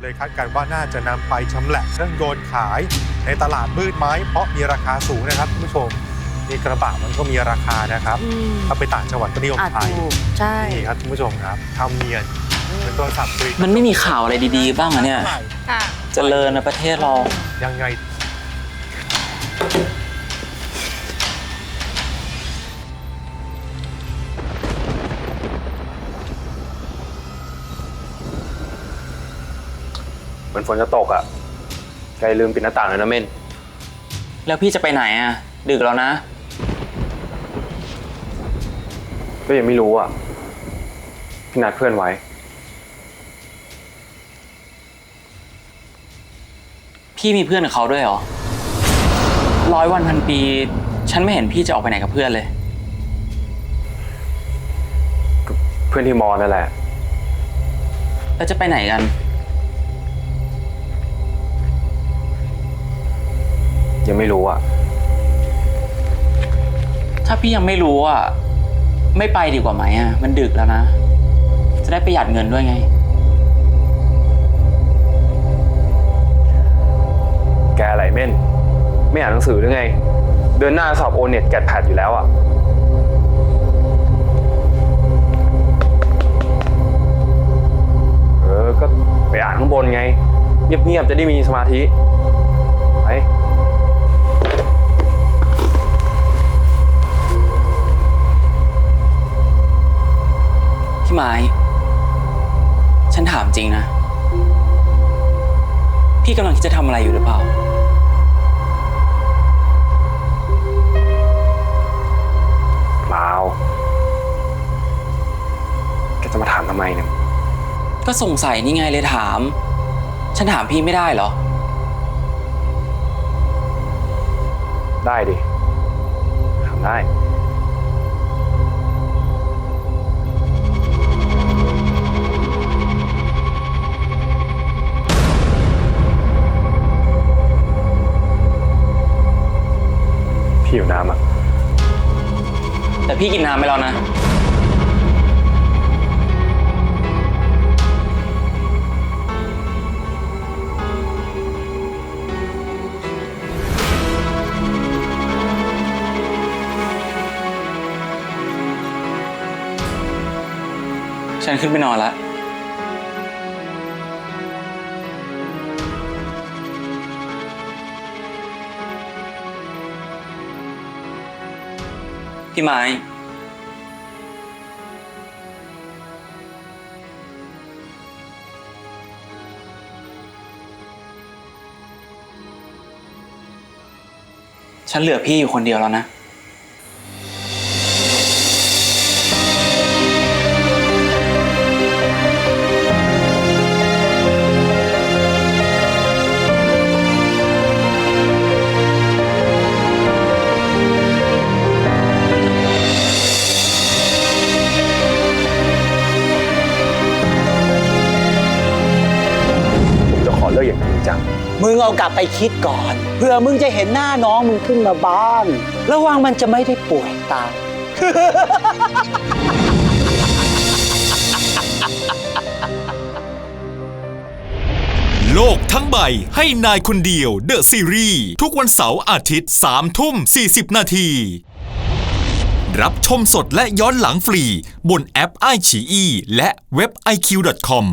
เลยคาดการณ์ว่าน่าจะนำไปชำแหละเครื่องโยนต์ขายในตลาดมืดไม้เพราะมีราคาสูงนะครับคุณผู้ชมนี่กระบะมันก็มีราคานะครับอืมถ้าไปต่างจังหวัดก็นิยมอะขายถูกใช่นี่ครับคุณผู้ชมครับทำเนียนเหมือนโทรศัพท์คุยมันไม่มีข่าวอะไรดีๆ บ้างอะเนี่ยค่ะเจริญในะประเทศเรายังไง อนฝนจะตกอะแกลืมปิดหน้าต่างเลยนะเม่น แล้วพี่จะไปไหนอะดึกแล้วนะ ก็ยังไม่รู้อะพี่นัดเพื่อนไว้ พี่มีเพื่อนกับเขาด้วยเหรอ ร้อยวันพันปี ฉันไม่เห็นพี่จะออกไปไหนกับเพื่อนเลย เพื่อนที่มอนั่นแหละ แล้วจะไปไหนกัน ไม่รู้อะถ้าพี่ยังไม่รู้อะไม่ไปดีกว่าไหมอะมันดึกแล้วนะ จะได้ประหยัดเงินด้วยไง แกอะไรเม่น ไม่อ่านหนังสือหรือไง เดือนหน้าสอบโอเน็ตแกดแพดอยู่แล้วอะเออ ก็ไปอ่านข้างบนไง เงียบๆ จะได้มีสมาธิ ไป พี่ไม้ ฉันถามจริงนะ พี่กำลังคิดจะทำอะไรอยู่หรือเปล่า เปล่าแกจะมาถามทำไมเนี่ย ก็สงสัยนี่ไงเลยถาม ฉันถามพี่ไม่ได้เหรอ ได้ดิ ถามได้ พี่อยู่น้ำอะ แต่พี่กินน้ำไปแล้วนะ ฉันขึ้นไปนอนแล้ว พี่ไม้ ฉันเหลือพี่อยู่คนเดียวแล้วนะ อเลิกอย่างจริงจัง มึงเอากลับไปคิดก่อน เพื่อมึงจะเห็นหน้าน้องมึงขึ้นมาบ้าง ระวังมันจะไม่ได้ป่วยตายโลกทั้งใบให้นายคนเดียวเดอะซีรีส์ทุกวันเสาร์อาทิตย์3ทุ่ม 40 นาที รับชมสดและย้อนหลังฟรี บนแอป i อ e และเว็บ iq.com